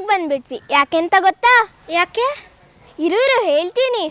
ಗೋಶಾಲೆಗೆ ಬಂದ್ಬಿಟ್ವಿ. ಯಾಕೆಂತ ಗೊತ್ತಾ? ಯಾಕೆ? ಇರು ಇರು ಹೇಳ್ತೀನಿ.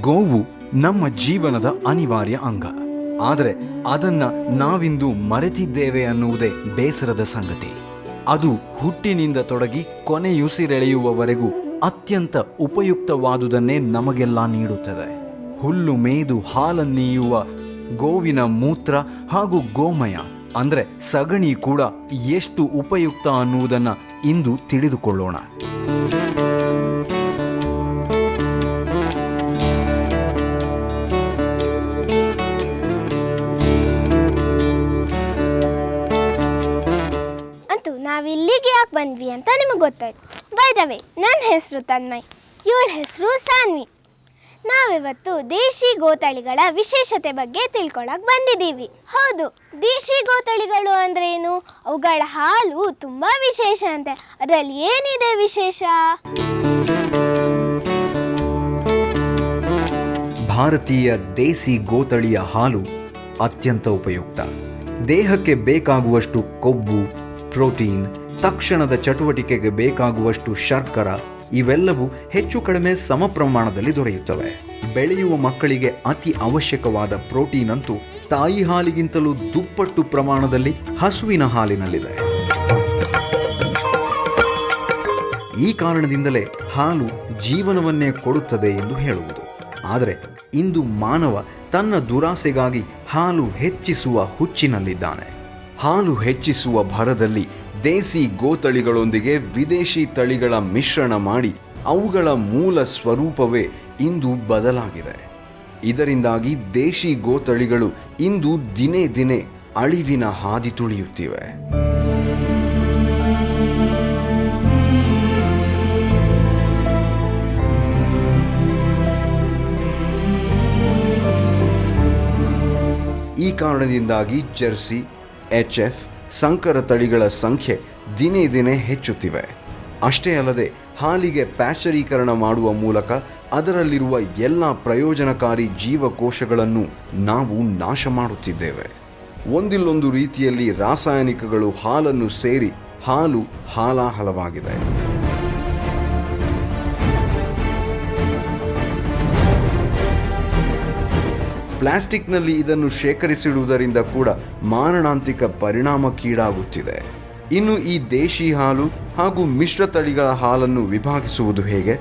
ಗೋವು ನಮ್ಮ ಜೀವನದ ಅನಿವಾರ್ಯ ಅಂಗ. ಆದರೆ ಅದನ್ನ ನಾವಿಂದು ಮರೆತಿದ್ದೇವೆ ಅನ್ನುವುದೇ ಬೇಸರದ ಸಂಗತಿ. ಅದು ಹುಟ್ಟಿನಿಂದ ತೊಡಗಿ ಕೊನೆಯುಸಿರೆಳೆಯುವವರೆಗೂ ಅತ್ಯಂತ ಉಪಯುಕ್ತವಾದುದನ್ನೇ ನಮಗೆಲ್ಲ ನೀಡುತ್ತದೆ. ಹುಲ್ಲು ಮೇದು ಹಾಲನ್ನೀಯುವ ಗೋವಿನ ಮೂತ್ರ ಹಾಗೂ ಗೋಮಯ, ಅಂದ್ರೆ ಸಗಣಿ ಕೂಡ ಎಷ್ಟು ಉಪಯುಕ್ತ ಅನ್ನುವುದನ್ನ ಇಂದು ತಿಳಿದುಕೊಳ್ಳೋಣ. ಬಂದ್ವಿ ಅಂತ ನಿಮಗೆ ಗೊತ್ತಾಯ್ತು. ಬೈದವೆ ನನ್ನ ಹೆಸರು ತನ್ಮಯ್, ಇವಳ ಹೆಸರು ಸಾನ್ವಿ. ನಾವಿವತ್ತು ದೇಶಿ ಗೋತಳಿಗಳ ವಿಶೇಷತೆ ಬಗ್ಗೆ ತಿಳ್ಕೊಳಕ್ ಬಂದಿದ್ದೀವಿ. ಹೌದು, ದೇಶಿ ಗೋತಳಿಗಳು ಅಂದ್ರೆ ಏನು? ಅವುಗಳ ಹಾಲು ತುಂಬಾ ವಿಶೇಷ ಅಂತೆ. ಅದರಲ್ಲಿ ಏನಿದೆ ವಿಶೇಷ? ಭಾರತೀಯ ದೇಸಿ ಗೋತಳಿಯ ಹಾಲು ಅತ್ಯಂತ ಉಪಯುಕ್ತ. ದೇಹಕ್ಕೆ ಬೇಕಾಗುವಷ್ಟು ಕೊಬ್ಬು, ಪ್ರೋಟೀನ್ ತಕ್ಷಣದ ಚಟುವಟಿಕೆಗೆ ಬೇಕಾಗುವಷ್ಟು ಶರ್ಕರ ಇವೆಲ್ಲವೂ ಹೆಚ್ಚು ಕಡಿಮೆ ಸಮ ಪ್ರಮಾಣದಲ್ಲಿ ದೊರೆಯುತ್ತವೆ. ಬೆಳೆಯುವ ಮಕ್ಕಳಿಗೆ ಅತಿ ಅವಶ್ಯಕವಾದ ಪ್ರೋಟೀನ್ ಅಂತೂ ತಾಯಿ ಹಾಲಿಗಿಂತಲೂ ದುಪ್ಪಟ್ಟು ಪ್ರಮಾಣದಲ್ಲಿ ಹಸುವಿನ ಹಾಲಿನಲ್ಲಿದೆ. ಈ ಕಾರಣದಿಂದಲೇ ಹಾಲು ಜೀವನವನ್ನೇ ಕೊಡುತ್ತದೆ ಎಂದು ಹೇಳುವುದು. ಆದರೆ ಇಂದು ಮಾನವ ತನ್ನ ದುರಾಸೆಗಾಗಿ ಹಾಲು ಹೆಚ್ಚಿಸುವ ಹುಚ್ಚಿನಲ್ಲಿದ್ದಾನೆ. ಹಾಲು ಹೆಚ್ಚಿಸುವ ಭರದಲ್ಲಿ ದೇಸಿ ಗೋತಳಿಗಳೊಂದಿಗೆ ವಿದೇಶಿ ತಳಿಗಳ ಮಿಶ್ರಣ ಮಾಡಿ ಅವುಗಳ ಮೂಲ ಸ್ವರೂಪವೇ ಇಂದು ಬದಲಾಗಿದೆ. ಇದರಿಂದಾಗಿ ದೇಶಿ ಗೋತಳಿಗಳು ಇಂದು ದಿನೇ ದಿನೇ ಅಳಿವಿನ ಹಾದಿ ತುಳಿಯುತ್ತಿವೆ. ಈ ಕಾರಣದಿಂದಾಗಿ ಜೆರ್ಸಿ, ಎಚ್ ಎಫ್ ಸಂಕರ ತಳಿಗಳ ಸಂಖ್ಯೆ ದಿನೇ ದಿನೇ ಹೆಚ್ಚುತ್ತಿವೆ. ಅಷ್ಟೇ ಅಲ್ಲದೆ ಹಾಲಿಗೆ ಪ್ಯಾಶ್ಚರೀಕರಣ ಮಾಡುವ ಮೂಲಕ ಅದರಲ್ಲಿರುವ ಎಲ್ಲ ಪ್ರಯೋಜನಕಾರಿ ಜೀವಕೋಶಗಳನ್ನು ನಾವು ನಾಶ ಮಾಡುತ್ತಿದ್ದೇವೆ. ಒಂದಿಲ್ಲೊಂದು ರೀತಿಯಲ್ಲಿ ರಾಸಾಯನಿಕಗಳು ಹಾಲನ್ನು ಸೇರಿ ಹಾಲು ಹಾಲಾಹಲವಾಗಿದೆ. ಪ್ಲಾಸ್ಟಿಕ್ನಲ್ಲಿ ಇದನ್ನು ಶೇಖರಿಸಿಡುವುದರಿಂದ ಕೂಡ ಮಾರಣಾಂತಿಕ ಪರಿಣಾಮಕ್ಕೀಡಾಗುತ್ತಿದೆ ಇನ್ನು ಈ ದೇಶಿ ಹಾಲು ಹಾಗೂ ಮಿಶ್ರ ತಳಿಗಳ ಹಾಲನ್ನು ವಿಭಾಗಿಸುವುದು ಹೇಗೆ?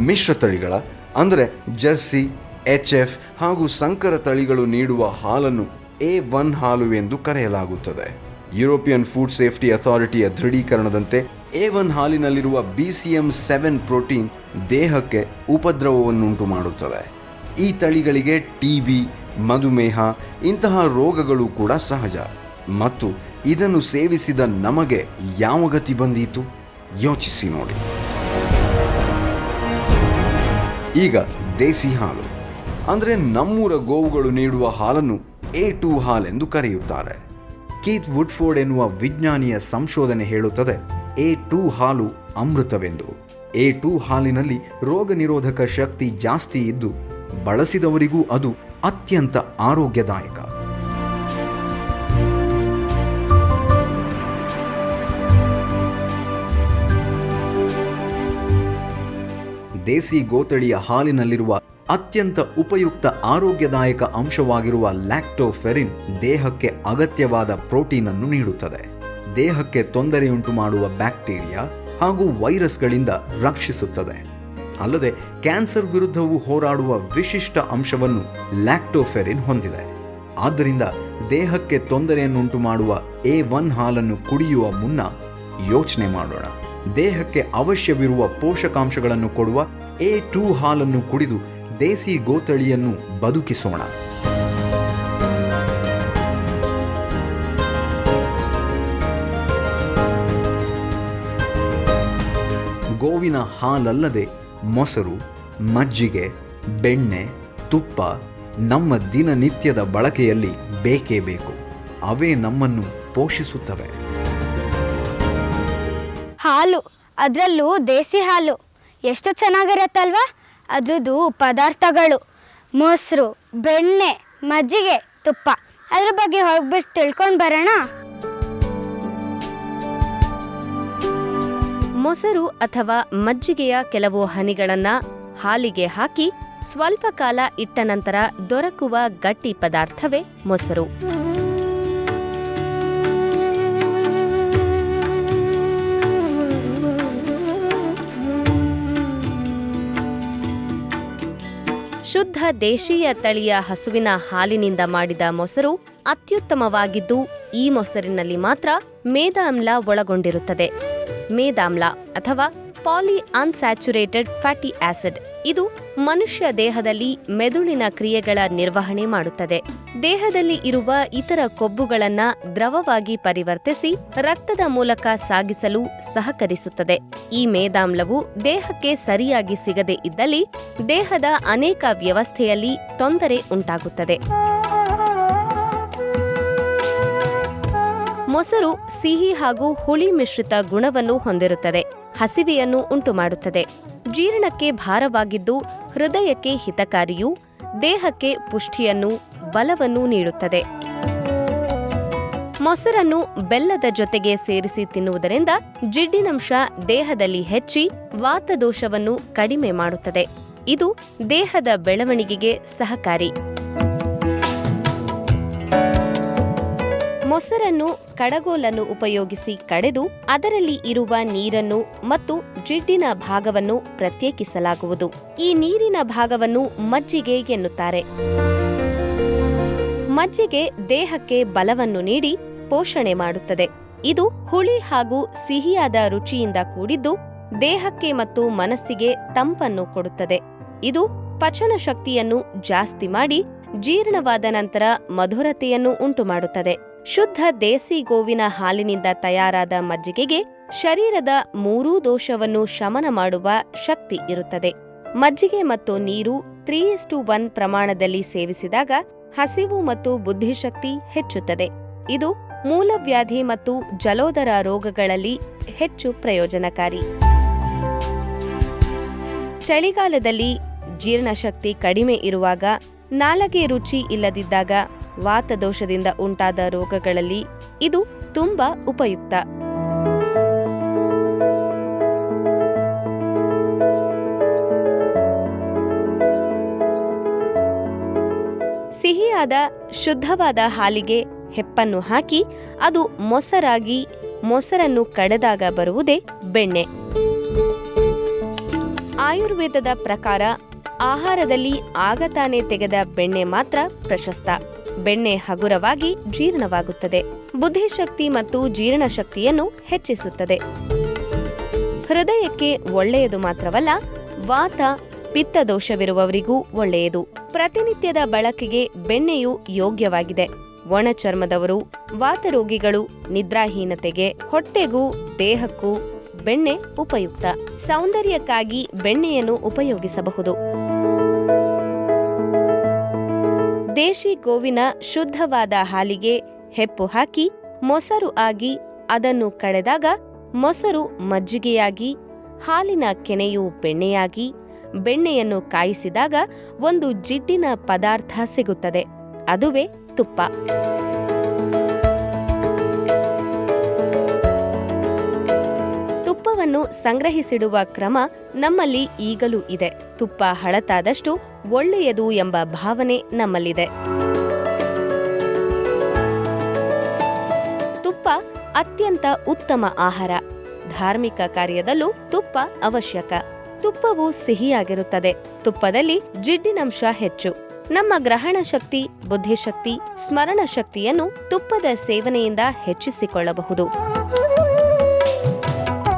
ಮಿಶ್ರ ತಳಿಗಳ, ಅಂದರೆ ಜರ್ಸಿ ಎಚ್ ಎಫ್ ಹಾಗೂ ಸಂಕರ ತಳಿಗಳು ನೀಡುವ ಹಾಲನ್ನು ಎ ಒನ್ ಹಾಲು ಎಂದು ಕರೆಯಲಾಗುತ್ತದೆ. ಯುರೋಪಿಯನ್ ಫುಡ್ ಸೇಫ್ಟಿ ಅಥಾರಿಟಿಯ ದೃಢೀಕರಣದಂತೆ ಎ ಒನ್ ಹಾಲಿನಲ್ಲಿರುವ B C M seven protein ದೇಹಕ್ಕೆ ಉಪದ್ರವವನ್ನುಂಟು ಮಾಡುತ್ತದೆ ಈ ತಳಿಗಳಿಗೆ ಟಿ ಬಿ ಮಧುಮೇಹ, ಇಂತಹ ರೋಗಗಳು ಕೂಡ ಸಹಜ. ಮತ್ತು ಇದನ್ನು ಸೇವಿಸಿದ ನಮಗೆ ಯಾವ ಗತಿ ಬಂದೀತು? ಯೋಚಿಸಿ ನೋಡಿ. ಈಗ ದೇಸಿ ಹಾಲು. ಅಂದರೆ ನಮ್ಮೂರ ಗೋವುಗಳು ನೀಡುವ ಹಾಲನ್ನು ಎ ಟು ಹಾಲೆಂದು ಕರೆಯುತ್ತಾರೆ. ಕೀತ್ ವುಡ್ಫೋರ್ಡ್ ಎನ್ನುವ ವಿಜ್ಞಾನಿಯ ಸಂಶೋಧನೆ ಹೇಳುತ್ತದೆ ಎ ಟು ಹಾಲು ಅಮೃತವೆಂದು. ಎ ಟು ಹಾಲಿನಲ್ಲಿ ರೋಗ ನಿರೋಧಕ ಶಕ್ತಿ ಜಾಸ್ತಿ ಇದ್ದು ಬಳಸಿದವರಿಗೂ ಅದು ಅತ್ಯಂತ ಆರೋಗ್ಯದಾಯಕ. ದೇಸಿ ಗೋತಳಿಯ ಹಾಲಿನಲ್ಲಿರುವ ಅತ್ಯಂತ ಉಪಯುಕ್ತ ಆರೋಗ್ಯದಾಯಕ ಅಂಶವಾಗಿರುವ ಲ್ಯಾಕ್ಟೋಫೆರಿನ್ ದೇಹಕ್ಕೆ ಅಗತ್ಯವಾದ ಪ್ರೋಟೀನ್ ಅನ್ನು ನೀಡುತ್ತದೆ. ದೇಹಕ್ಕೆ ತೊಂದರೆಯುಂಟು ಮಾಡುವ ಬ್ಯಾಕ್ಟೀರಿಯಾ ಹಾಗೂ ವೈರಸ್ಗಳಿಂದ ರಕ್ಷಿಸುತ್ತದೆ. ಅಲ್ಲದೆ ಕ್ಯಾನ್ಸರ್ ವಿರುದ್ಧವೂ ಹೋರಾಡುವ ವಿಶಿಷ್ಟ ಅಂಶವನ್ನು ಲ್ಯಾಕ್ಟೋಫೆರಿನ್ ಹೊಂದಿದೆ. ಆದ್ದರಿಂದ ದೇಹಕ್ಕೆ ತೊಂದರೆಯನ್ನುಂಟು ಮಾಡುವ ಎ ಒನ್ ಹಾಲನ್ನು ಕುಡಿಯುವ ಮುನ್ನ ಯೋಚನೆ ಮಾಡೋಣ. ದೇಹಕ್ಕೆ ಅವಶ್ಯವಿರುವ ಪೋಷಕಾಂಶಗಳನ್ನು ಕೊಡುವ ಎ ಟೂ ಹಾಲನ್ನು ಕುಡಿದು ದೇಸಿ ಗೋತಳಿಯನ್ನು ಬದುಕಿಸೋಣ. ಗೋವಿನ ಹಾಲಲ್ಲದೆ ಮೊಸರು, ಮಜ್ಜಿಗೆ, ಬೆಣ್ಣೆ, ತುಪ್ಪ ನಮ್ಮ ದಿನನಿತ್ಯದ ಬಳಕೆಯಲ್ಲಿ ಬೇಕೇ ಬೇಕು. ಅವೇ ನಮ್ಮನ್ನು ಪೋಷಿಸುತ್ತವೆ. ಹಾಲು, ಅದರಲ್ಲೂ ದೇಸಿ ಹಾಲು. ಎಷ್ಟು ಚೆನ್ನಾಗಿರತ್ತಲ್ವಾ? ಅದ್ರದ್ದು ಪದಾರ್ಥಗಳು. ಮೊಸರು, ಬೆಣ್ಣೆ, ಮಜ್ಜಿಗೆ, ತುಪ್ಪ. ಅದ್ರ ಬಗ್ಗೆ ಹೋಗ್ಬಿಟ್ಟು ತಿಳ್ಕೊಂಡು ಬರೋಣ. ಮೊಸರು ಅಥವಾ ಮಜ್ಜಿಗೆಯ ಕೆಲವು ಹನಿಗಳನ್ನು ಹಾಲಿಗೆ ಹಾಕಿ ಸ್ವಲ್ಪ ಕಾಲ ಇಟ್ಟ ನಂತರ ದೊರಕುವ ಗಟ್ಟಿ ಪದಾರ್ಥವೇ ಮೊಸರು. ಶುದ್ಧ ದೇಶೀಯ ತಳಿಯ ಹಸುವಿನ ಹಾಲಿನಿಂದ ಮಾಡಿದ ಮೊಸರು ಅತ್ಯುತ್ತಮವಾಗಿದ್ದು, ಈ ಮೊಸರಿನಲ್ಲಿ ಮಾತ್ರ ಮೇದಾಮ್ಲ ಒಳಗೊಂಡಿರುತ್ತದೆ. ಮೇದಾಮ್ಲ ಅಥವಾ ಪಾಲಿ ಅನ್ಸ್ಯಾಚುರೇಟೆಡ್ ಫ್ಯಾಟಿ ಆಸಿಡ್. ಇದು ಮನುಷ್ಯ ದೇಹದಲ್ಲಿ ಮೆದುಳಿನ ಕ್ರಿಯೆಗಳ ನಿರ್ವಹಣೆ ಮಾಡುತ್ತದೆ. ದೇಹದಲ್ಲಿ ಇರುವ ಇತರ ಕೊಬ್ಬುಗಳನ್ನ ದ್ರವವಾಗಿ ಪರಿವರ್ತಿಸಿ ರಕ್ತದ ಮೂಲಕ ಸಾಗಿಸಲು ಸಹಕರಿಸುತ್ತದೆ. ಈ ಮೇದಾಮ್ಲವು ದೇಹಕ್ಕೆ ಸರಿಯಾಗಿ ಸಿಗದೇ ಇದ್ದಲ್ಲಿ ದೇಹದ ಅನೇಕ ವ್ಯವಸ್ಥೆಯಲ್ಲಿ ತೊಂದರೆ ಉಂಟಾಗುತ್ತದೆ. ಮೊಸರು, ಸಿಹಿ ಹಾಗೂ ಹುಳಿ ಮಿಶ್ರಿತ ಗುಣವನ್ನು ಹೊಂದಿರುತ್ತದೆ. ಹಸಿವೆಯನ್ನು ಉಂಟುಮಾಡುತ್ತದೆ. ಜೀರ್ಣಕ್ಕೆ ಭಾರವಾಗಿದ್ದು ಹೃದಯಕ್ಕೆ ಹಿತಕಾರಿಯು, ದೇಹಕ್ಕೆ ಪುಷ್ಟಿಯನ್ನು, ಬಲವನ್ನು ನೀಡುತ್ತದೆ. ಮೊಸರನ್ನು ಬೆಲ್ಲದ ಜೊತೆಗೆ ಸೇರಿಸಿ ತಿನ್ನುವುದರಿಂದ ಜಿಡ್ಡಿನಂಶ ದೇಹದಲ್ಲಿ ಹೆಚ್ಚಿ ವಾತದೋಷವನ್ನು ಕಡಿಮೆ ಮಾಡುತ್ತದೆ. ಇದು ದೇಹದ ಬೆಳವಣಿಗೆಗೆ ಸಹಕಾರಿ. ಮೊಸರನ್ನು, ಕಡಗೋಲನ್ನು ಉಪಯೋಗಿಸಿ ಕಡೆದು ಅದರಲ್ಲಿ ಇರುವ ನೀರನ್ನು ಮತ್ತು ಜಿಡ್ಡಿನ ಭಾಗವನ್ನು ಪ್ರತ್ಯೇಕಿಸಲಾಗುವುದು. ಈ ನೀರಿನ ಭಾಗವನ್ನು ಮಜ್ಜಿಗೆ ಎನ್ನುತ್ತಾರೆ. ಮಜ್ಜಿಗೆ ದೇಹಕ್ಕೆ ಬಲವನ್ನು ನೀಡಿ ಪೋಷಣೆ ಮಾಡುತ್ತದೆ. ಇದು ಹುಳಿ ಹಾಗೂ ಸಿಹಿಯಾದ ರುಚಿಯಿಂದ ಕೂಡಿದ್ದು ದೇಹಕ್ಕೆ ಮತ್ತು ಮನಸ್ಸಿಗೆ ತಂಪನ್ನು ಕೊಡುತ್ತದೆ. ಇದು ಪಚನ ಶಕ್ತಿಯನ್ನು ಜಾಸ್ತಿ ಮಾಡಿ ಜೀರ್ಣವಾದ ನಂತರ ಮಧುರತೆಯನ್ನು ಉಂಟುಮಾಡುತ್ತದೆ. ಶುದ್ಧ ದೇಸಿ ಗೋವಿನ ಹಾಲಿನಿಂದ ತಯಾರಾದ ಮಜ್ಜಿಗೆಗೆ ಶರೀರದ ಮೂರೂ ದೋಷವನ್ನು ಶಮನ ಮಾಡುವ ಶಕ್ತಿ ಇರುತ್ತದೆ. ಮಜ್ಜಿಗೆ ಮತ್ತು ನೀರು ತ್ರೀ ಇಸ್ಟು ಒನ್ ಪ್ರಮಾಣದಲ್ಲಿ ಸೇವಿಸಿದಾಗ ಹಸಿವು ಮತ್ತು ಬುದ್ಧಿಶಕ್ತಿ ಹೆಚ್ಚುತ್ತದೆ. ಇದು ಮೂಲವ್ಯಾಧಿ ಮತ್ತು ಜಲೋದರ ರೋಗಗಳಲ್ಲಿ ಹೆಚ್ಚು ಪ್ರಯೋಜನಕಾರಿ. ಚಳಿಗಾಲದಲ್ಲಿ ಜೀರ್ಣಶಕ್ತಿ ಕಡಿಮೆ ಇರುವಾಗ ನಾಲಗೆ ರುಚಿ ಇಲ್ಲದಿದ್ದಾಗ ವಾತದೋಷದಿಂದ ಉಂಟಾದ ರೋಗಗಳಲ್ಲಿ ಇದು ತುಂಬಾ ಉಪಯುಕ್ತ. ಸಿಹಿಯಾದ ಶುದ್ಧವಾದ ಹಾಲಿಗೆ ಹೆಪ್ಪನ್ನು ಹಾಕಿ ಅದು ಮೊಸರಾಗಿ ಮೊಸರನ್ನು ಕಡೆದಾಗ ಬರುವುದೇ ಬೆಣ್ಣೆ. ಆಯುರ್ವೇದದ ಪ್ರಕಾರ ಆಹಾರದಲ್ಲಿ ಆಗತಾನೆ ತೆಗೆದ ಬೆಣ್ಣೆ ಮಾತ್ರ ಪ್ರಶಸ್ತ. ಬೆಣ್ಣೆ ಹಗುರವಾಗಿ ಜೀರ್ಣವಾಗುತ್ತದೆ. ಬುದ್ಧಿಶಕ್ತಿ ಮತ್ತು ಜೀರ್ಣಶಕ್ತಿಯನ್ನು ಹೆಚ್ಚಿಸುತ್ತದೆ. ಹೃದಯಕ್ಕೆ ಒಳ್ಳೆಯದು ಮಾತ್ರವಲ್ಲ, ವಾತ ಪಿತ್ತ ದೋಷವಿರುವವರಿಗೂ ಒಳ್ಳೆಯದು. ಪ್ರತಿನಿತ್ಯದ ಬಳಕೆಗೆ ಬೆಣ್ಣೆಯು ಯೋಗ್ಯವಾಗಿದೆ. ಒಣ ಚರ್ಮದವರು ವಾತರೋಗಿಗಳು ನಿದ್ರಾಹೀನತೆಗೆ, ಹೊಟ್ಟೆಗೂ, ದೇಹಕ್ಕೂ ಬೆಣ್ಣೆ ಉಪಯುಕ್ತ. ಸೌಂದರ್ಯಕ್ಕಾಗಿ ಬೆಣ್ಣೆಯನ್ನು ಉಪಯೋಗಿಸಬಹುದು. ದೇಶಿ ಗೋವಿನ ಶುದ್ಧವಾದ ಹಾಲಿಗೆ ಹೆಪ್ಪು ಹಾಕಿ ಮೊಸರು ಆಗಿ ಅದನ್ನು ಕಡೆದಾಗ ಮೊಸರು ಮಜ್ಜಿಗೆಯಾಗಿ, ಹಾಲಿನ ಕೆನೆಯು ಬೆಣ್ಣೆಯಾಗಿ, ಬೆಣ್ಣೆಯನ್ನು ಕಾಯಿಸಿದಾಗ ಒಂದು ಜಿಡ್ಡಿನ ಪದಾರ್ಥ ಸಿಗುತ್ತದೆ, ಅದುವೇ ತುಪ್ಪ. ತುಪ್ಪವನ್ನು ಸಂಗ್ರಹಿಸಿಡುವ ಕ್ರಮ ನಮ್ಮಲ್ಲಿ ಈಗಲೂ ಇದೆ. ತುಪ್ಪ ಹಳತಾದಷ್ಟು ಒಳ್ಳೆಯದು ಎಂಬ ಭಾವನೆ ನಮ್ಮಲ್ಲಿದೆ. ತುಪ್ಪ ಅತ್ಯಂತ ಉತ್ತಮ ಆಹಾರ. ಧಾರ್ಮಿಕ ಕಾರ್ಯದಲ್ಲೂ ತುಪ್ಪ ಅವಶ್ಯಕ. ತುಪ್ಪವು ಸಿಹಿಯಾಗಿರುತ್ತದೆ. ತುಪ್ಪದಲ್ಲಿ ಜಿಡ್ಡಿನಂಶ ಹೆಚ್ಚು. ನಮ್ಮ ಗ್ರಹಣ ಶಕ್ತಿ, ಬುದ್ಧಿಶಕ್ತಿ, ಸ್ಮರಣ ಶಕ್ತಿಯನ್ನು ತುಪ್ಪದ ಸೇವನೆಯಿಂದ ಹೆಚ್ಚಿಸಿಕೊಳ್ಳಬಹುದು.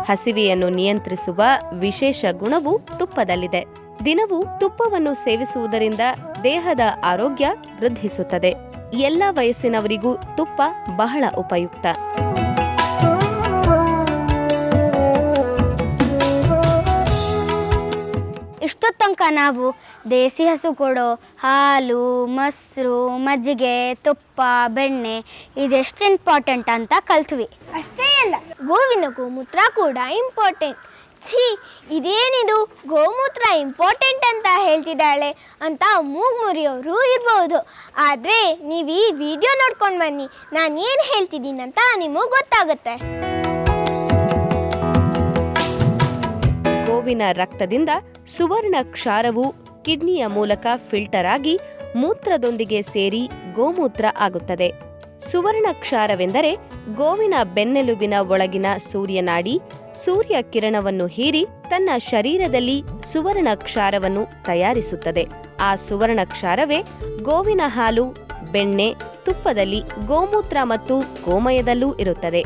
ಹಸಿವೆಯನ್ನು ನಿಯಂತ್ರಿಸುವ ವಿಶೇಷ ಗುಣವು ತುಪ್ಪದಲ್ಲಿದೆ. ದಿನವೂ ತುಪ್ಪವನ್ನು ಸೇವಿಸುವುದರಿಂದ ದೇಹದ ಆರೋಗ್ಯ ವೃದ್ಧಿಸುತ್ತದೆ. ಎಲ್ಲ ವಯಸ್ಸಿನವರಿಗೂ ತುಪ್ಪ ಬಹಳ ಉಪಯುಕ್ತ. ಇಷ್ಟು ತನಕ ನಾವು ದೇಸಿ ಹಸು ಕೊಡೋ ಹಾಲು, ಮೊಸರು, ಮಜ್ಜಿಗೆ, ತುಪ್ಪ, ಬೆಣ್ಣೆ ಇದೆಷ್ಟು ಇಂಪಾರ್ಟೆಂಟ್ ಅಂತ ಕಲ್ತ್ವಿ. ಅಷ್ಟೇ ಅಲ್ಲ, ಗೋವಿನ ಗೋಮೂತ್ರ ಕೂಡ ಇಂಪಾರ್ಟೆಂಟ್ ಛೀ, ಇದೇನಿದು? ಗೋಮೂತ್ರ ಇಂಪಾರ್ಟೆಂಟ್ ಅಂತ ಹೇಳ್ತಿದ್ದಾಳೆ ಅಂತ ಮೂಗ್ಮುರಿಯವರು ಇರ್ಬೋದು. ಆದರೆ ನೀವು ಈ ವಿಡಿಯೋ ನೋಡ್ಕೊಂಡು ಬನ್ನಿ. ನಾನು ಏನು ಹೇಳ್ತಿದ್ದೀನಿ ಅಂತ ನಿಮಗೆ ಗೊತ್ತಾಗುತ್ತೆ. ಗೋವಿನ ರಕ್ತದಿಂದ ಸುವರ್ಣ ಕ್ಷಾರವು ಕಿಡ್ನಿಯ ಮೂಲಕ ಫಿಲ್ಟರ್ ಆಗಿ ಮೂತ್ರದೊಂದಿಗೆ ಸೇರಿ ಗೋಮೂತ್ರ ಆಗುತ್ತದೆ. ಸುವರ್ಣ ಕ್ಷಾರವೆಂದರೆ ಗೋವಿನ ಬೆನ್ನೆಲುಬಿನ ಒಳಗಿನ ಸೂರ್ಯನಾಡಿ ಸೂರ್ಯ ಕಿರಣವನ್ನು ಹೀರಿ ತನ್ನ ಶರೀರದಲ್ಲಿ ಸುವರ್ಣಕ್ಷಾರವನ್ನು ತಯಾರಿಸುತ್ತದೆ. ಆ ಸುವರ್ಣಕ್ಷಾರವೇ ಗೋವಿನ ಹಾಲು, ಬೆಣ್ಣೆ, ತುಪ್ಪದಲ್ಲಿ ಗೋಮೂತ್ರ ಮತ್ತು ಗೋಮಯದಲ್ಲೂ ಇರುತ್ತದೆ.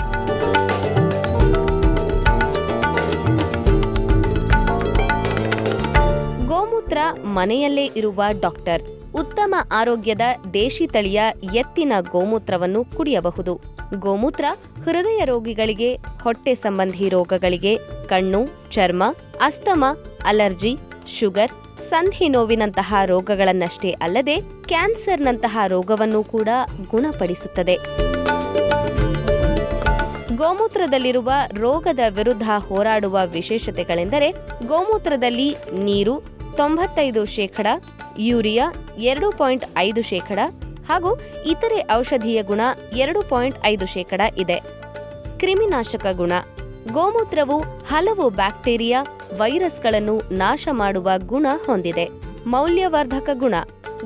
ಗೋಮೂತ್ರ ಮನೆಯಲ್ಲೇ ಇರುವ ಡಾಕ್ಟರ್. ಉತ್ತಮ ಆರೋಗ್ಯದ ದೇಶಿ ತಳಿಯ ಎತ್ತಿನ ಗೋಮೂತ್ರವನ್ನು ಕುಡಿಯಬಹುದು. ಗೋಮೂತ್ರ ಹೃದಯ ರೋಗಿಗಳಿಗೆ, ಹೊಟ್ಟೆ ಸಂಬಂಧಿ ರೋಗಗಳಿಗೆ, ಕಣ್ಣು, ಚರ್ಮ, ಅಸ್ತಮ, ಅಲರ್ಜಿ, ಶುಗರ್, ಸಂಧಿ ನೋವಿನಂತಹ ರೋಗಗಳನ್ನಷ್ಟೇ ಅಲ್ಲದೆ ಕ್ಯಾನ್ಸರ್ನಂತಹ ರೋಗವನ್ನು ಕೂಡ ಗುಣಪಡಿಸುತ್ತದೆ. ಗೋಮೂತ್ರದಲ್ಲಿರುವ ರೋಗದ ವಿರುದ್ಧ ಹೋರಾಡುವ ವಿಶೇಷತೆಗಳೆಂದರೆ, ಗೋಮೂತ್ರದಲ್ಲಿ ನೀರು ತೊಂಬತ್ತೈದು ಶೇಕಡ, ಯೂರಿಯಾ ಎರಡು ಪಾಯಿಂಟ್ ಐದು ಶೇಕಡ ಹಾಗೂ ಇತರೆ ಔಷಧೀಯ ಗುಣ ಎರಡು ಪಾಯಿಂಟ್ ಐದು ಶೇಕಡ ಇದೆ. ಕ್ರಿಮಿನಾಶಕ ಗುಣ, ಗೋಮೂತ್ರವು ಹಲವು ಬ್ಯಾಕ್ಟೀರಿಯಾ ವೈರಸ್ಗಳನ್ನು ನಾಶ ಮಾಡುವ ಗುಣ ಹೊಂದಿದೆ. ಮೌಲ್ಯವರ್ಧಕ ಗುಣ,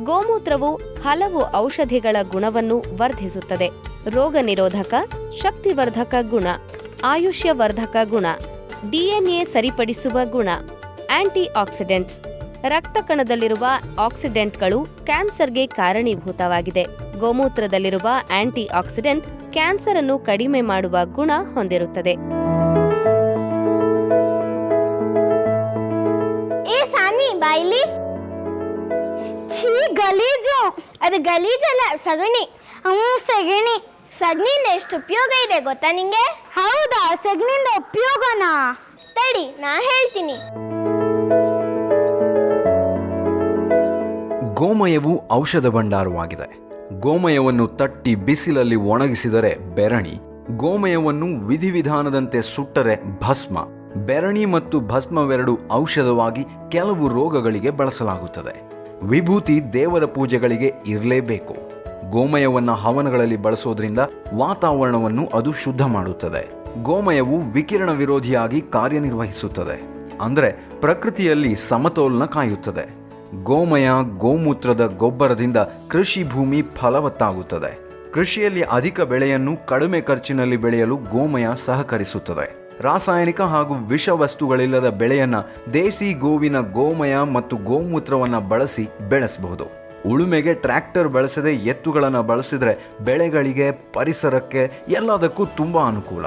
ಗೋಮೂತ್ರವು ಹಲವು ಔಷಧಿಗಳ ಗುಣವನ್ನು ವರ್ಧಿಸುತ್ತದೆ. ರೋಗ ನಿರೋಧಕ, ಶಕ್ತಿವರ್ಧಕ ಗುಣ, ಆಯುಷ್ಯವರ್ಧಕ ಗುಣ, ಡಿಎನ್ಎ ಸರಿಪಡಿಸುವ ಗುಣ ಆಂಟಿ ಆಕ್ಸಿಡೆಂಟ್ಸ್ ರಕ್ತ ಕಣದಲ್ಲಿರುವ ಆಕ್ಸಿಡೆಂಟ್ಗಳು ಕ್ಯಾನ್ಸರ್ಗೆ ಕಾರಣೀಭೂತವಾಗಿದೆ. ಗೋಮೂತ್ರದಲ್ಲಿರುವ ಆಂಟಿ ಆಕ್ಸಿಡೆಂಟ್ ಕ್ಯಾನ್ಸರ್ ಅನ್ನು ಕಡಿಮೆ ಮಾಡುವ ಗುಣ ಹೊಂದಿರುತ್ತದೆ. ಏ ಸಾನ್ವಿ ಬಾಯ್ಲಿ ಛೀ ಗಲೀಜು. ಅದು ಗಲೀಜಲ್ಲ ಸಗಣಿ. ಹ್ಞೂ ಸಗಣಿ. ಸಗಣಿಯಿಂದ ಎಷ್ಟು ಉಪಯೋಗ ಇದೆ ಗೊತ್ತಾ ನಿಂಗೆ? ಹೌದಾ ಸಗಣಿಯಿಂದ ಉಪಯೋಗನಾ? ತಡಿ ನಾ ಹೇಳ್ತೀನಿ. ಗೋಮಯವು ಔಷಧ ಭಂಡಾರವಾಗಿದೆ. ಗೋಮಯವನ್ನು ತಟ್ಟಿ ಬಿಸಿಲಲ್ಲಿ ಒಣಗಿಸಿದರೆ ಬೆರಣಿ, ಗೋಮಯವನ್ನು ವಿಧಿವಿಧಾನದಂತೆ ಸುಟ್ಟರೆ ಭಸ್ಮ. ಬೆರಣಿ ಮತ್ತು ಭಸ್ಮವೆರಡು ಔಷಧವಾಗಿ ಕೆಲವು ರೋಗಗಳಿಗೆ ಬಳಸಲಾಗುತ್ತದೆ. ವಿಭೂತಿ ದೇವರ ಪೂಜೆಗಳಿಗೆ ಇರಲೇಬೇಕು. ಗೋಮಯವನ್ನು ಹವನಗಳಲ್ಲಿ ಬಳಸೋದ್ರಿಂದ ವಾತಾವರಣವನ್ನು ಅದು ಶುದ್ಧ ಮಾಡುತ್ತದೆ. ಗೋಮಯವು ವಿಕಿರಣ ವಿರೋಧಿಯಾಗಿ ಕಾರ್ಯನಿರ್ವಹಿಸುತ್ತದೆ. ಅಂದರೆ ಪ್ರಕೃತಿಯಲ್ಲಿ ಸಮತೋಲನ ಕಾಯುತ್ತದೆ. ಗೋಮಯ ಗೋಮೂತ್ರದ ಗೊಬ್ಬರದಿಂದ ಕೃಷಿ ಭೂಮಿ ಫಲವತ್ತಾಗುತ್ತದೆ. ಕೃಷಿಯಲ್ಲಿ ಅಧಿಕ ಬೆಳೆಯನ್ನು ಕಡಿಮೆ ಖರ್ಚಿನಲ್ಲಿ ಬೆಳೆಯಲು ಗೋಮಯ ಸಹಕರಿಸುತ್ತದೆ. ರಾಸಾಯನಿಕ ಹಾಗೂ ವಿಷ ವಸ್ತುಗಳಿಲ್ಲದ ಬೆಳೆಯನ್ನ ದೇಸಿ ಗೋವಿನ ಗೋಮಯ ಮತ್ತು ಗೋಮೂತ್ರವನ್ನು ಬಳಸಿ ಬೆಳೆಸಬಹುದು. ಉಳುಮೆಗೆ ಟ್ರ್ಯಾಕ್ಟರ್ ಬಳಸದೆ ಎತ್ತುಗಳನ್ನು ಬಳಸಿದರೆ ಬೆಳೆಗಳಿಗೆ, ಪರಿಸರಕ್ಕೆ ಎಲ್ಲದಕ್ಕೂ ತುಂಬ ಅನುಕೂಲ.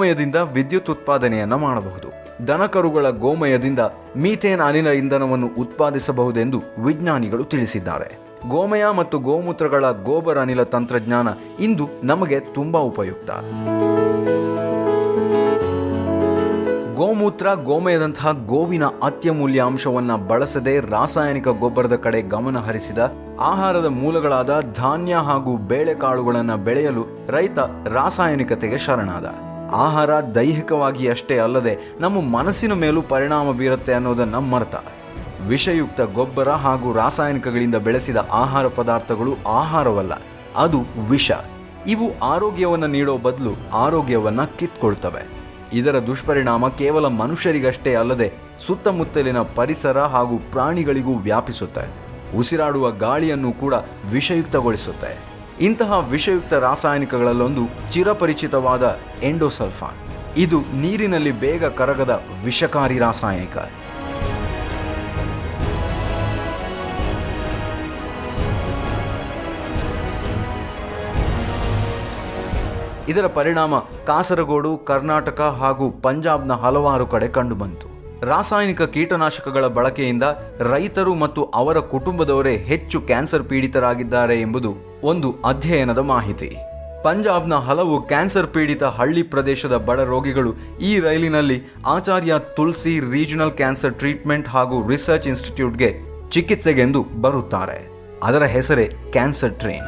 ಗೋಮಯದಿಂದ ವಿದ್ಯುತ್ ಉತ್ಪಾದನೆಯನ್ನು ಮಾಡಬಹುದು. ದನಕರುಗಳ ಗೋಮಯದಿಂದ ಮೀಥೇನ್ ಅನಿಲ ಇಂಧನವನ್ನು ಉತ್ಪಾದಿಸಬಹುದೆಂದು ವಿಜ್ಞಾನಿಗಳು ತಿಳಿಸಿದ್ದಾರೆ. ಗೋಮಯ ಮತ್ತು ಗೋಮೂತ್ರಗಳ ಗೋಬರ್ ಅನಿಲ ತಂತ್ರಜ್ಞಾನ ಇಂದು ನಮಗೆ ತುಂಬಾ ಉಪಯುಕ್ತ. ಗೋಮೂತ್ರ ಗೋಮಯದಂತಹ ಗೋವಿನ ಅತ್ಯಮೂಲ್ಯ ಅಂಶವನ್ನು ಬಳಸದೆ ರಾಸಾಯನಿಕ ಗೊಬ್ಬರದ ಕಡೆ ಗಮನ ಹರಿಸಿದ ಆಹಾರದ ಮೂಲಗಳಾದ ಧಾನ್ಯ ಹಾಗೂ ಬೇಳೆಕಾಳುಗಳನ್ನು ಬೆಳೆಯಲು ರೈತ ರಾಸಾಯನಿಕತೆಗೆ ಶರಣಾದ. ಆಹಾರ ದೈಹಿಕವಾಗಿ ಅಷ್ಟೇ ಅಲ್ಲದೆ ನಮ್ಮ ಮನಸ್ಸಿನ ಮೇಲೂ ಪರಿಣಾಮ ಬೀರುತ್ತೆ ಅನ್ನೋದನ್ನು ಮರ್ತ. ವಿಷಯುಕ್ತ ಗೊಬ್ಬರ ಹಾಗೂ ರಾಸಾಯನಿಕಗಳಿಂದ ಬೆಳೆಸಿದ ಆಹಾರ ಪದಾರ್ಥಗಳು ಆಹಾರವಲ್ಲ, ಅದು ವಿಷ. ಇವು ಆರೋಗ್ಯವನ್ನು ನೀಡೋ ಬದಲು ಆರೋಗ್ಯವನ್ನು ಕಿತ್ಕೊಳ್ತವೆ. ಇದರ ದುಷ್ಪರಿಣಾಮ ಕೇವಲ ಮನುಷ್ಯರಿಗಷ್ಟೇ ಅಲ್ಲದೆ ಸುತ್ತಮುತ್ತಲಿನ ಪರಿಸರ ಹಾಗೂ ಪ್ರಾಣಿಗಳಿಗೂ ವ್ಯಾಪಿಸುತ್ತೆ. ಉಸಿರಾಡುವ ಗಾಳಿಯನ್ನು ಕೂಡ ವಿಷಯುಕ್ತಗೊಳಿಸುತ್ತೆ. ಇಂತಹ ವಿಷಯುಕ್ತ ರಾಸಾಯನಿಕಗಳಲ್ಲೊಂದು ಚಿರಪರಿಚಿತವಾದ ಎಂಡೋಸಲ್ಫಾನ್. ಇದು ನೀರಿನಲ್ಲಿ ಬೇಗ ಕರಗದ ವಿಷಕಾರಿ ರಾಸಾಯನಿಕ. ಇದರ ಪರಿಣಾಮ ಕಾಸರಗೋಡು, ಕರ್ನಾಟಕ ಹಾಗೂ ಪಂಜಾಬ್ನ ಹಲವಾರು ಕಡೆ ಕಂಡುಬಂತು. ರಾಸಾಯನಿಕ ಕೀಟನಾಶಕಗಳ ಬಳಕೆಯಿಂದ ರೈತರು ಮತ್ತು ಅವರ ಕುಟುಂಬದವರೇ ಹೆಚ್ಚು ಕ್ಯಾನ್ಸರ್ ಪೀಡಿತರಾಗಿದ್ದಾರೆ ಎಂಬುದು ಒಂದು ಅಧ್ಯಯನದ ಮಾಹಿತಿ. ಪಂಜಾಬ್ನ ಹಲವು ಕ್ಯಾನ್ಸರ್ ಪೀಡಿತ ಹಳ್ಳಿ ಪ್ರದೇಶದ ಬಡ ರೋಗಿಗಳು ಈ ರೈಲಿನಲ್ಲಿ Acharya Tulsi regional cancer treatment ಹಾಗೂ ರಿಸರ್ಚ್ ಇನ್ಸ್ಟಿಟ್ಯೂಟ್ಗೆ ಚಿಕಿತ್ಸೆಗೆಂದು ಬರುತ್ತಾರೆ. ಅದರ ಹೆಸರೇ ಕ್ಯಾನ್ಸರ್ ಟ್ರೈನ್.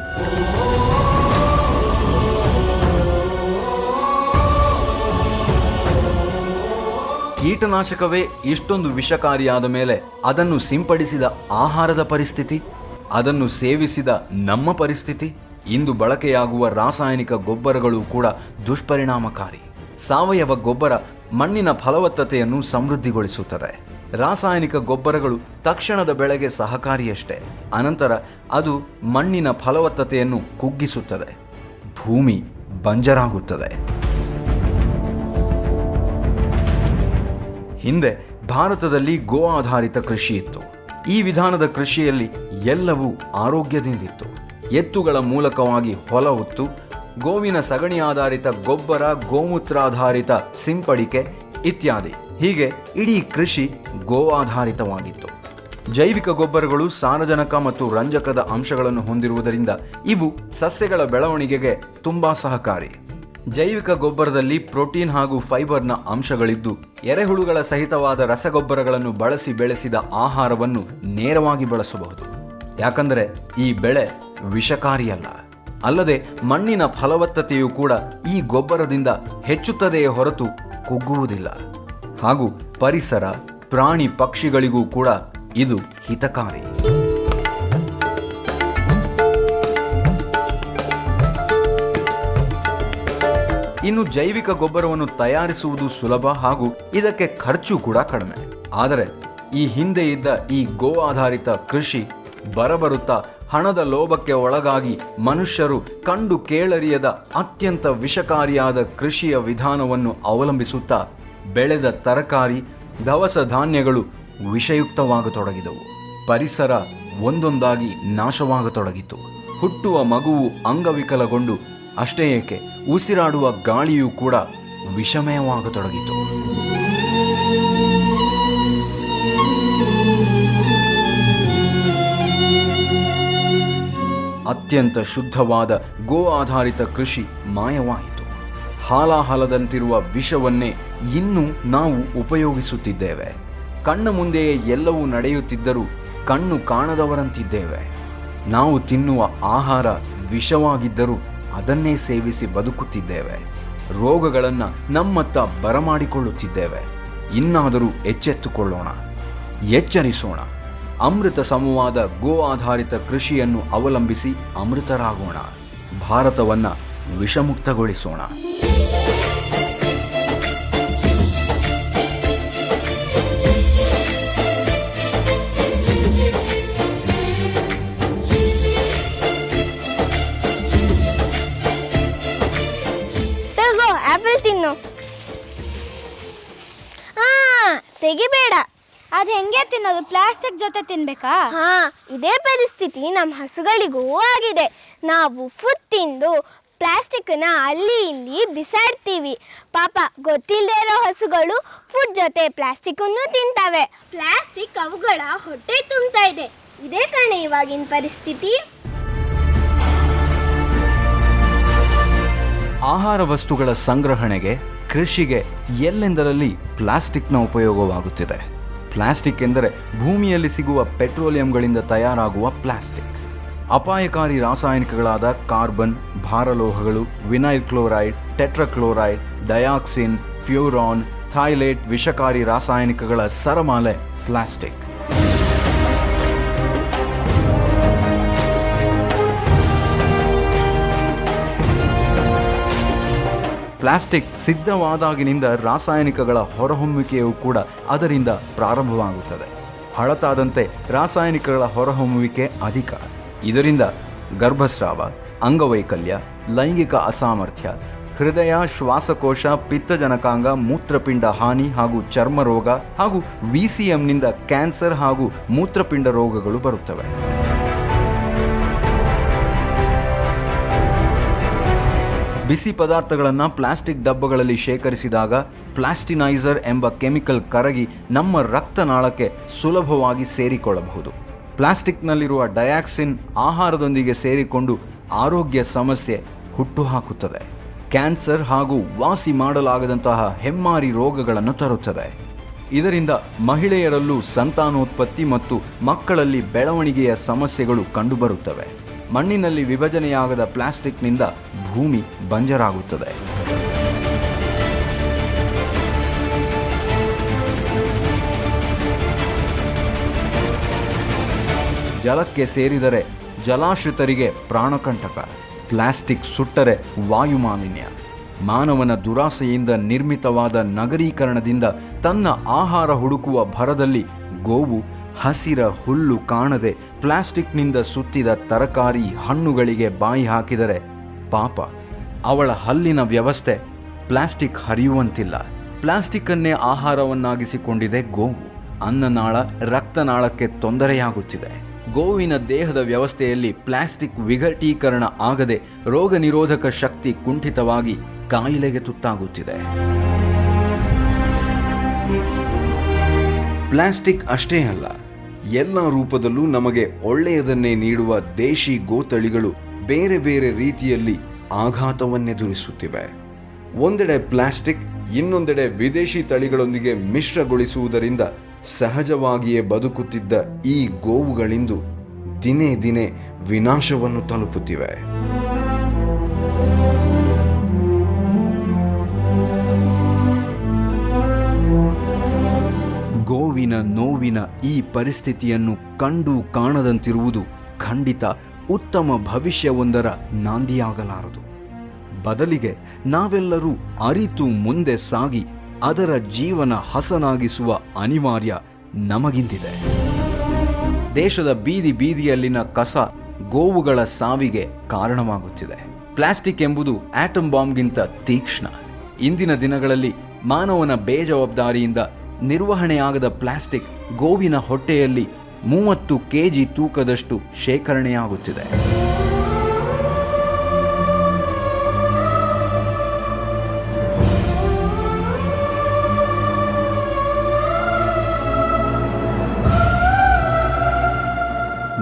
ಕೀಟನಾಶಕವೇ ಇಷ್ಟೊಂದು ವಿಷಕಾರಿಯಾದ ಮೇಲೆ ಅದನ್ನು ಸಿಂಪಡಿಸಿದ ಆಹಾರದ ಪರಿಸ್ಥಿತಿ, ಅದನ್ನು ಸೇವಿಸಿದ ನಮ್ಮ ಪರಿಸ್ಥಿತಿ, ಇಂದು ಬಳಕೆಯಾಗುವ ರಾಸಾಯನಿಕ ಗೊಬ್ಬರಗಳು ಕೂಡ ದುಷ್ಪರಿಣಾಮಕಾರಿ. ಸಾವಯವ ಗೊಬ್ಬರ ಮಣ್ಣಿನ ಫಲವತ್ತತೆಯನ್ನು ಸಮೃದ್ಧಿಗೊಳಿಸುತ್ತದೆ. ರಾಸಾಯನಿಕ ಗೊಬ್ಬರಗಳು ತಕ್ಷಣದ ಬೆಳೆಗೆ ಸಹಕಾರಿಯಷ್ಟೇ. ಅನಂತರ ಅದು ಮಣ್ಣಿನ ಫಲವತ್ತತೆಯನ್ನು ಕುಗ್ಗಿಸುತ್ತದೆ. ಭೂಮಿ ಬಂಜರಾಗುತ್ತದೆ. ಹಿಂದೆ ಭಾರತದಲ್ಲಿ ಗೋ ಆಧಾರಿತ ಕೃಷಿ ಇತ್ತು. ಈ ವಿಧಾನದ ಕೃಷಿಯಲ್ಲಿ ಎಲ್ಲವೂ ಆರೋಗ್ಯದಿಂದಿತ್ತು. ಎತ್ತುಗಳ ಮೂಲಕವಾಗಿ ಹೊಲ ಹೊತ್ತು, ಗೋವಿನ ಸಗಣಿ ಆಧಾರಿತ ಗೊಬ್ಬರ ಗೋಮೂತ್ರಾಧಾರಿತ ಸಿಂಪಡಿಕೆ ಇತ್ಯಾದಿ. ಹೀಗೆ ಇಡೀ ಕೃಷಿ ಗೋ ಆಧಾರಿತವಾಗಿತ್ತು ಜೈವಿಕ ಗೊಬ್ಬರಗಳು ಸಾರಜನಕ ಮತ್ತು ರಂಜಕದ ಅಂಶಗಳನ್ನು ಹೊಂದಿರುವುದರಿಂದ ಇವು ಸಸ್ಯಗಳ ಬೆಳವಣಿಗೆಗೆ ತುಂಬಾ ಸಹಕಾರಿ. ಜೈವಿಕ ಗೊಬ್ಬರದಲ್ಲಿ ಪ್ರೋಟೀನ್ ಹಾಗೂ ಫೈಬರ್ನ ಅಂಶಗಳಿದ್ದು, ಎರೆಹುಳುಗಳ ಸಹಿತವಾದ ರಸಗೊಬ್ಬರಗಳನ್ನು ಬಳಸಿ ಬೆಳೆಸಿದ ಆಹಾರವನ್ನು ನೇರವಾಗಿ ಬಳಸಬಹುದು. ಯಾಕಂದರೆ, ಈ ಬೆಳೆ ವಿಷಕಾರಿಯಲ್ಲ. ಅಲ್ಲದೆ, ಮಣ್ಣಿನ ಫಲವತ್ತತೆಯು ಕೂಡ ಈ ಗೊಬ್ಬರದಿಂದ ಹೆಚ್ಚುತ್ತದೆಯೇ ಹೊರತು ಕುಗ್ಗುವುದಿಲ್ಲ. ಹಾಗೂ ಪರಿಸರ, ಪ್ರಾಣಿ ಪಕ್ಷಿಗಳಿಗೂ ಕೂಡ ಇದು ಹಿತಕಾರಿ. ಇನ್ನು ಜೈವಿಕ ಗೊಬ್ಬರವನ್ನು ತಯಾರಿಸುವುದು ಸುಲಭ ಹಾಗೂ ಇದಕ್ಕೆ ಖರ್ಚು ಕೂಡ ಕಡಿಮೆ. ಆದರೆ ಈ ಹಿಂದೆ ಇದ್ದ ಈ ಗೋ ಆಧಾರಿತ ಕೃಷಿ ಬರಬರುತ್ತಾ ಹಣದ ಲೋಭಕ್ಕೆ ಒಳಗಾಗಿ ಮನುಷ್ಯರು ಕಂಡು ಕೇಳರಿಯದ ಅತ್ಯಂತ ವಿಷಕಾರಿಯಾದ ಕೃಷಿಯ ವಿಧಾನವನ್ನು ಅವಲಂಬಿಸುತ್ತಾ ಬೆಳೆದ ತರಕಾರಿ, ದವಸ ಧಾನ್ಯಗಳು ವಿಷಯುಕ್ತವಾಗತೊಡಗಿದವು. ಪರಿಸರ ಒಂದೊಂದಾಗಿ ನಾಶವಾಗತೊಡಗಿತು. ಹುಟ್ಟುವ ಮಗುವು ಅಂಗವಿಕಲಗೊಂಡು ಅಷ್ಟೇ ಏಕೆ, ಉಸಿರಾಡುವ ಗಾಳಿಯೂ ಕೂಡ ವಿಷಮಯವಾಗತೊಡಗಿತು. ಅತ್ಯಂತ ಶುದ್ಧವಾದ ಗೋ ಆಧಾರಿತ ಕೃಷಿ ಮಾಯವಾಯಿತು. ಹಾಲಾಹಲದಂತಿರುವ ವಿಷವನ್ನೇ ಇನ್ನೂ ನಾವು ಉಪಯೋಗಿಸುತ್ತಿದ್ದೇವೆ. ಕಣ್ಣ ಮುಂದೆಯೇ ಎಲ್ಲವೂ ನಡೆಯುತ್ತಿದ್ದರೂ ಕಣ್ಣು ಕಾಣದವರಂತಿದ್ದೇವೆ. ನಾವು ತಿನ್ನುವ ಆಹಾರ ವಿಷವಾಗಿದ್ದರೂ ಅದನ್ನೇ ಸೇವಿಸಿ ಬದುಕುತ್ತಿದ್ದೇವೆ. ರೋಗಗಳನ್ನು ನಮ್ಮತ್ತ ಬರಮಾಡಿಕೊಳ್ಳುತ್ತಿದ್ದೇವೆ. ಇನ್ನಾದರೂ ಎಚ್ಚೆತ್ತುಕೊಳ್ಳೋಣ. ಎಚ್ಚರಿಸೋಣ. ಅಮೃತ ಸಮವಾದ ಗೋ ಆಧಾರಿತ ಕೃಷಿಯನ್ನು ಅವಲಂಬಿಸಿ ಅಮೃತರಾಗೋಣ. ಭಾರತವನ್ನು ವಿಷಮುಕ್ತಗೊಳಿಸೋಣ. ತೆಗಿಬೇಡ ಅದು ಹೆಂಗೆ ತಿನ್ನೋದು? ಪ್ಲಾಸ್ಟಿಕ್ ಜೊತೆ ತಿನ್ಬೇಕಾ? ಹಾ. ಇದೇ ಪರಿಸ್ಥಿತಿ ನಮ್ಮ ಹಸುಗಳಿಗೂ ಆಗಿದೆ. ನಾವು ಫುಡ್ ತಿಂದು ಪ್ಲಾಸ್ಟಿಕ್ನ ಅಲ್ಲಿ ಇಲ್ಲಿ ಬಿಸಾಡ್ತೀವಿ. ಪಾಪ ಗೊತ್ತಿಲ್ಲದೆ ಇರೋ ಹಸುಗಳು ಫುಡ್ ಜೊತೆ ಪ್ಲಾಸ್ಟಿಕ್ಕನ್ನು ತಿಂತವೆ. ಪ್ಲಾಸ್ಟಿಕ್ ಅವುಗಳ ಹೊಟ್ಟೆ ತುಂಬ್ತಾ ಇದೆ. ಇದೇ ಕಾರಣ ಇವಾಗಿನ ಪರಿಸ್ಥಿತಿ. ಆಹಾರ ವಸ್ತುಗಳ ಸಂಗ್ರಹಣೆಗೆ ಕೃಷಿಗೆ ಎಲ್ಲೆಂದರಲ್ಲಿ ಪ್ಲಾಸ್ಟಿಕ್ನ ಉಪಯೋಗವಾಗುತ್ತಿದೆ. ಪ್ಲಾಸ್ಟಿಕ್ ಎಂದರೆ ಭೂಮಿಯಲ್ಲಿ ಸಿಗುವ ಪೆಟ್ರೋಲಿಯಂಗಳಿಂದ ತಯಾರಾಗುವ ಪ್ಲಾಸ್ಟಿಕ್. ಅಪಾಯಕಾರಿ ರಾಸಾಯನಿಕಗಳಾದ carbon, ಭಾರಲೋಹಗಳು, vinyl chloride, tetrachloride, dioxin, furan, phthalate, ವಿಷಕಾರಿ ರಾಸಾಯನಿಕಗಳ ಸರಮಾಲೆ ಪ್ಲಾಸ್ಟಿಕ್. ಪ್ಲಾಸ್ಟಿಕ್ ಸಿದ್ಧವಾದಾಗಿನಿಂದ ರಾಸಾಯನಿಕಗಳ ಹೊರಹೊಮ್ಮುವಿಕೆಯೂ ಕೂಡ ಅದರಿಂದ ಪ್ರಾರಂಭವಾಗುತ್ತದೆ. ಹಳತಾದಂತೆ ರಾಸಾಯನಿಕಗಳ ಹೊರಹೊಮ್ಮುವಿಕೆ ಅಧಿಕ. ಇದರಿಂದ ಗರ್ಭಸ್ರಾವ, ಅಂಗವೈಕಲ್ಯ, ಲೈಂಗಿಕ ಅಸಾಮರ್ಥ್ಯ, ಹೃದಯ, ಶ್ವಾಸಕೋಶ, ಪಿತ್ತಜನಕಾಂಗ, ಮೂತ್ರಪಿಂಡ ಹಾನಿ ಹಾಗೂ ಚರ್ಮ ರೋಗ ಹಾಗೂ ವಿಸಿಎಂನಿಂದ ಕ್ಯಾನ್ಸರ್ ಹಾಗೂ ಮೂತ್ರಪಿಂಡ ರೋಗಗಳು ಬರುತ್ತವೆ. ಬಿಸಿ ಪದಾರ್ಥಗಳನ್ನು ಪ್ಲಾಸ್ಟಿಕ್ ಡಬ್ಬಗಳಲ್ಲಿ ಶೇಖರಿಸಿದಾಗ ಪ್ಲಾಸ್ಟಿನೈಸರ್ ಎಂಬ ಕೆಮಿಕಲ್ ಕರಗಿ ನಮ್ಮ ರಕ್ತನಾಳಕ್ಕೆ ಸುಲಭವಾಗಿ ಸೇರಿಕೊಳ್ಳಬಹುದು. ಪ್ಲಾಸ್ಟಿಕ್ನಲ್ಲಿರುವ ಡಯಾಕ್ಸಿನ್ ಆಹಾರದೊಂದಿಗೆ ಸೇರಿಕೊಂಡು ಆರೋಗ್ಯ ಸಮಸ್ಯೆ ಹುಟ್ಟುಹಾಕುತ್ತದೆ. ಕ್ಯಾನ್ಸರ್ ಹಾಗೂ ವಾಸಿ ಮಾಡಲಾಗದಂತಹ ಹೆಮ್ಮಾರಿ ರೋಗಗಳನ್ನು ತರುತ್ತದೆ. ಇದರಿಂದ ಮಹಿಳೆಯರಲ್ಲೂ ಸಂತಾನೋತ್ಪತ್ತಿ ಮತ್ತು ಮಕ್ಕಳಲ್ಲಿ ಬೆಳವಣಿಗೆಯ ಸಮಸ್ಯೆಗಳು ಕಂಡುಬರುತ್ತವೆ. ಮಣ್ಣಿನಲ್ಲಿ ವಿಭಜನೆಯಾಗದ ಪ್ಲಾಸ್ಟಿಕ್ನಿಂದ ಭೂಮಿ ಬಂಜರಾಗುತ್ತದೆ. ಜಲಕ್ಕೆ ಸೇರಿದರೆ ಜಲಾಶ್ರಿತರಿಗೆ ಪ್ರಾಣಕಂಟಕ, ಪ್ಲಾಸ್ಟಿಕ್ ಸುಟ್ಟರೆ ವಾಯುಮಾಲಿನ್ಯ. ಮಾನವನ ದುರಾಸೆಯಿಂದ ನಿರ್ಮಿತವಾದ ನಗರೀಕರಣದಿಂದ ತನ್ನ ಆಹಾರ ಹುಡುಕುವ ಭರದಲ್ಲಿ ಗೋವು ಹಸಿರ ಹುಲ್ಲು ಕಾಣದೆ ಪ್ಲಾಸ್ಟಿಕ್ನಿಂದ ಸುತ್ತಿದ ತರಕಾರಿ ಹಣ್ಣುಗಳಿಗೆ ಬಾಯಿ ಹಾಕಿದರೆ ಪಾಪ. ಅವಳ ಹಲ್ಲಿನ ವ್ಯವಸ್ಥೆ ಪ್ಲಾಸ್ಟಿಕ್ ಹರಿಯುವಂತಿಲ್ಲ. ಪ್ಲಾಸ್ಟಿಕ್ಕನ್ನೇ ಆಹಾರವನ್ನಾಗಿಸಿಕೊಂಡಿದೆ ಗೋವು. ಅನ್ನನಾಳ ರಕ್ತನಾಳಕ್ಕೆ ತೊಂದರೆಯಾಗುತ್ತಿದೆ. ಗೋವಿನ ದೇಹದ ವ್ಯವಸ್ಥೆಯಲ್ಲಿ ಪ್ಲಾಸ್ಟಿಕ್ ವಿಘಟೀಕರಣ ಆಗದೆ ರೋಗ ನಿರೋಧಕ ಶಕ್ತಿ ಕುಂಠಿತವಾಗಿ ಕಾಯಿಲೆಗೆ ತುತ್ತಾಗುತ್ತಿದೆ. ಪ್ಲಾಸ್ಟಿಕ್ ಅಷ್ಟೇ ಅಲ್ಲ ಎಲ್ಲ ರೂಪದಲ್ಲೂ ನಮಗೆ ಒಳ್ಳೆಯದನ್ನೇ ನೀಡುವ ದೇಶಿ ಗೋತಳಿಗಳು ಬೇರೆ ಬೇರೆ ರೀತಿಯಲ್ಲಿ ಆಘಾತವನ್ನೆದುರಿಸುತ್ತಿವೆ. ಒಂದೆಡೆ ಪ್ಲಾಸ್ಟಿಕ್, ಇನ್ನೊಂದೆಡೆ ವಿದೇಶಿ ತಳಿಗಳೊಂದಿಗೆ ಮಿಶ್ರಗೊಳಿಸುವುದರಿಂದ ಸಹಜವಾಗಿಯೇ ಬದುಕುತ್ತಿದ್ದ ಈ ಗೋವುಗಳಿಂದು ದಿನೇ ದಿನೇ ವಿನಾಶವನ್ನು ತಲುಪುತ್ತಿವೆ. ಗೋವಿನ ನೋವಿನ ಈ ಪರಿಸ್ಥಿತಿಯನ್ನು ಕಂಡು ಕಾಣದಂತಿರುವುದು ಖಂಡಿತ ಉತ್ತಮ ಭವಿಷ್ಯವೊಂದರ ನಾಂದಿಯಾಗಲಾರದು. ಬದಲಿಗೆ ನಾವೆಲ್ಲರೂ ಅರಿತು ಮುಂದೆ ಸಾಗಿ ಅದರ ಜೀವನ ಹಸನಾಗಿಸುವ ಅನಿವಾರ್ಯ ನಮಗಿಂದಿದೆ. ದೇಶದ ಬೀದಿ ಬೀದಿಯಲ್ಲಿನ ಕಸ ಗೋವುಗಳ ಸಾವಿಗೆ ಕಾರಣವಾಗುತ್ತಿದೆ. ಪ್ಲಾಸ್ಟಿಕ್ ಎಂಬುದು ಆಟಮ್ ಬಾಂಬ್ಗಿಂತ ತೀಕ್ಷ್ಣ. ಇಂದಿನ ದಿನಗಳಲ್ಲಿ ಮಾನವನ ಬೇಜವಾಬ್ದಾರಿಯಿಂದ ನಿರ್ವಹಣೆಯಾಗದ ಪ್ಲಾಸ್ಟಿಕ್ ಗೋವಿನ ಹೊಟ್ಟೆಯಲ್ಲಿ ಮೂವತ್ತು ಕೆಜಿ ತೂಕದಷ್ಟು ಶೇಖರಣೆಯಾಗುತ್ತಿದೆ.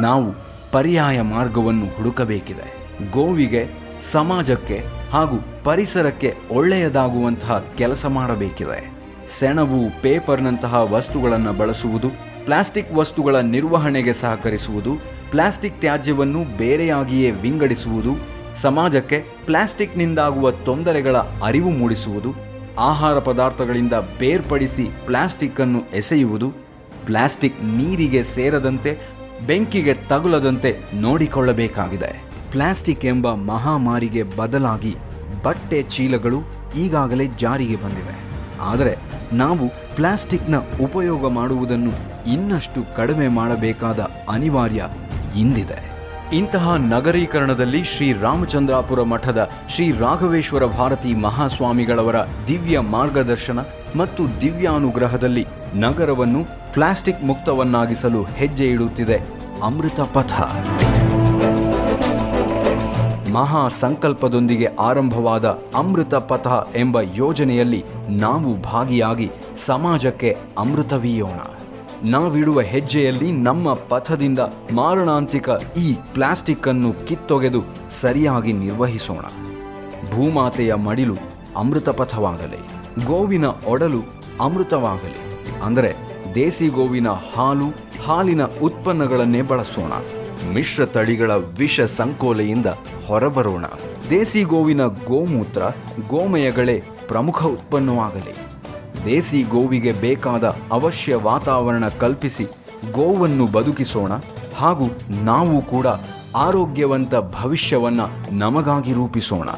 ನಾವು ಪರ್ಯಾಯ ಮಾರ್ಗವನ್ನು ಹುಡುಕಬೇಕಿದೆ. ಗೋವಿಗೆ, ಸಮಾಜಕ್ಕೆ ಹಾಗೂ ಪರಿಸರಕ್ಕೆ ಒಳ್ಳೆಯದಾಗುವಂತಹ ಕೆಲಸ ಮಾಡಬೇಕಿದೆ. ಸೆಣಬು ಪೇಪರ್ನಂತಹ ವಸ್ತುಗಳನ್ನು ಬಳಸುವುದು, ಪ್ಲಾಸ್ಟಿಕ್ ವಸ್ತುಗಳ ನಿರ್ವಹಣೆಗೆ ಸಹಕರಿಸುವುದು, ಪ್ಲಾಸ್ಟಿಕ್ ತ್ಯಾಜ್ಯವನ್ನು ಬೇರೆಯಾಗಿಯೇ ವಿಂಗಡಿಸುವುದು, ಸಮಾಜಕ್ಕೆ ಪ್ಲಾಸ್ಟಿಕ್ನಿಂದಾಗುವ ತೊಂದರೆಗಳ ಅರಿವು ಮೂಡಿಸುವುದು, ಆಹಾರ ಪದಾರ್ಥಗಳಿಂದ ಬೇರ್ಪಡಿಸಿ ಪ್ಲಾಸ್ಟಿಕ್ಕನ್ನು ಎಸೆಯುವುದು, ಪ್ಲಾಸ್ಟಿಕ್ ನೀರಿಗೆ ಸೇರದಂತೆ, ಬೆಂಕಿಗೆ ತಗುಲದಂತೆ ನೋಡಿಕೊಳ್ಳಬೇಕಾಗಿದೆ. ಪ್ಲಾಸ್ಟಿಕ್ ಎಂಬ ಮಹಾಮಾರಿಗೆ ಬದಲಾಗಿ ಬಟ್ಟೆ ಚೀಲಗಳು ಈಗಾಗಲೇ ಜಾರಿಗೆ ಬಂದಿವೆ. ಆದರೆ ನಾವು ಪ್ಲಾಸ್ಟಿಕ್ನ ಉಪಯೋಗ ಮಾಡುವುದನ್ನು ಇನ್ನಷ್ಟು ಕಡಿಮೆ ಮಾಡಬೇಕಾದ ಅನಿವಾರ್ಯ ಇಂದಿದೆ. ಇಂತಹ ನಗರೀಕರಣದಲ್ಲಿ ಶ್ರೀ ರಾಮಚಂದ್ರಾಪುರ ಮಠದ ಶ್ರೀ ರಾಘವೇಶ್ವರ ಭಾರತಿ ಮಹಾಸ್ವಾಮಿಗಳವರ ದಿವ್ಯ ಮಾರ್ಗದರ್ಶನ ಮತ್ತು ದಿವ್ಯಾನುಗ್ರಹದಲ್ಲಿ ನಗರವನ್ನು ಪ್ಲಾಸ್ಟಿಕ್ ಮುಕ್ತವನ್ನಾಗಿಸಲು ಹೆಜ್ಜೆ ಇಡುತ್ತಿದೆ ಅಮೃತ ಪಥ. ಮಹಾ ಸಂಕಲ್ಪದೊಂದಿಗೆ ಆರಂಭವಾದ ಅಮೃತ ಪಥ ಎಂಬ ಯೋಜನೆಯಲ್ಲಿ ನಾವು ಭಾಗಿಯಾಗಿ ಸಮಾಜಕ್ಕೆ ಅಮೃತವೀಯೋಣ. ನಾವಿಡುವ ಹೆಜ್ಜೆಯಲ್ಲಿ ನಮ್ಮ ಪಥದಿಂದ ಮಾರಣಾಂತಿಕ ಈ ಪ್ಲಾಸ್ಟಿಕ್ ಅನ್ನು ಕಿತ್ತೊಗೆದು ಸರಿಯಾಗಿ ನಿರ್ವಹಿಸೋಣ. ಭೂಮಾತೆಯ ಮಡಿಲು ಅಮೃತ ಪಥವಾಗಲಿ, ಗೋವಿನ ಒಡಲು ಅಮೃತವಾಗಲಿ, ಅಂದರೆ ದೇಸಿ ಗೋವಿನ ಹಾಲು ಹಾಲಿನ ಉತ್ಪನ್ನಗಳನ್ನೇ ಬಳಸೋಣ. ಮಿಶ್ರ ತಳಿಗಳ ವಿಷ ಸಂಕೋಲೆಯಿಂದ ಹೊರಬರೋಣ. ದೇಸಿ ಗೋವಿನ ಗೋಮೂತ್ರ ಗೋಮಯಗಳೇ ಪ್ರಮುಖ ಉತ್ಪನ್ನವಾಗಲಿ. ದೇಸಿ ಗೋವಿಗೆ ಬೇಕಾದ ಅವಶ್ಯ ವಾತಾವರಣ ಕಲ್ಪಿಸಿ ಗೋವನ್ನು ಬದುಕಿಸೋಣ ಹಾಗೂ ನಾವು ಕೂಡ ಆರೋಗ್ಯವಂತ ಭವಿಷ್ಯವನ್ನು ನಮಗಾಗಿ ರೂಪಿಸೋಣ.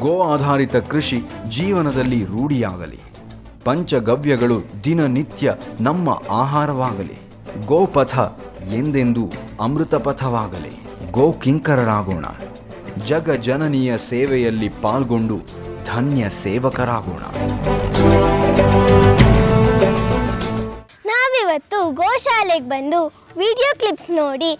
ಗೋ ಆಧಾರಿತ ಕೃಷಿ ಜೀವನದಲ್ಲಿ ರೂಢಿಯಾಗಲಿ. ಪಂಚಗವ್ಯಗಳು ದಿನನಿತ್ಯ ನಮ್ಮ ಆಹಾರವಾಗಲಿ. ಗೋಪಥ ಎಂದೆಂದೂ ಅಮೃತಪಥವಾಗಲಿ. ಗೋಕಿಂಕರರಾಗೋಣ. ಜಗ ಜನನಿಯ ಸೇವೆಯಲ್ಲಿ ಪಾಲ್ಗೊಂಡು ಧನ್ಯ ಸೇವಕರಾಗೋಣ. ಗೋಶಾಲೆಗೆ ಬಂದು ವಿಡಿಯೋ ಕ್ಲಿಪ್ಸ್ ನೋಡಿ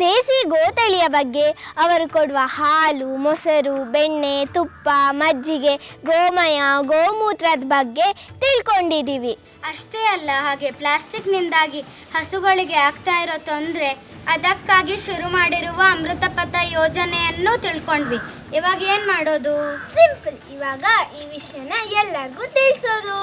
ದೇಸಿ ಗೋತಳಿಯ ಬಗ್ಗೆ ಅವರು ಕೊಡುವ ಹಾಲು ಮೊಸರು ಬೆಣ್ಣೆ ತುಪ್ಪ ಮಜ್ಜಿಗೆ ಗೋಮಯ ಗೋಮೂತ್ರದ ಬಗ್ಗೆ ತಿಳ್ಕೊಂಡಿದ್ದೀವಿ. ಅಷ್ಟೇ ಅಲ್ಲ ಹಾಗೆ ಪ್ಲಾಸ್ಟಿಕ್ನಿಂದಾಗಿ ಹಸುಗಳಿಗೆ ಆಗ್ತಾ ಇರೋ ತೊಂದರೆ ಅದಕ್ಕಾಗಿ ಶುರು ಮಾಡಿರುವ ಅಮೃತ ಪಥ ಯೋಜನೆಯನ್ನು ತಿಳ್ಕೊಂಡ್ವಿ. ಇವಾಗ ಏನು ಮಾಡೋದು? ಸಿಂಪಲ್ ಇವಾಗ ಈ ವಿಷಯನ ಎಲ್ಲರಿಗೂ ತಿಳಿಸೋದು.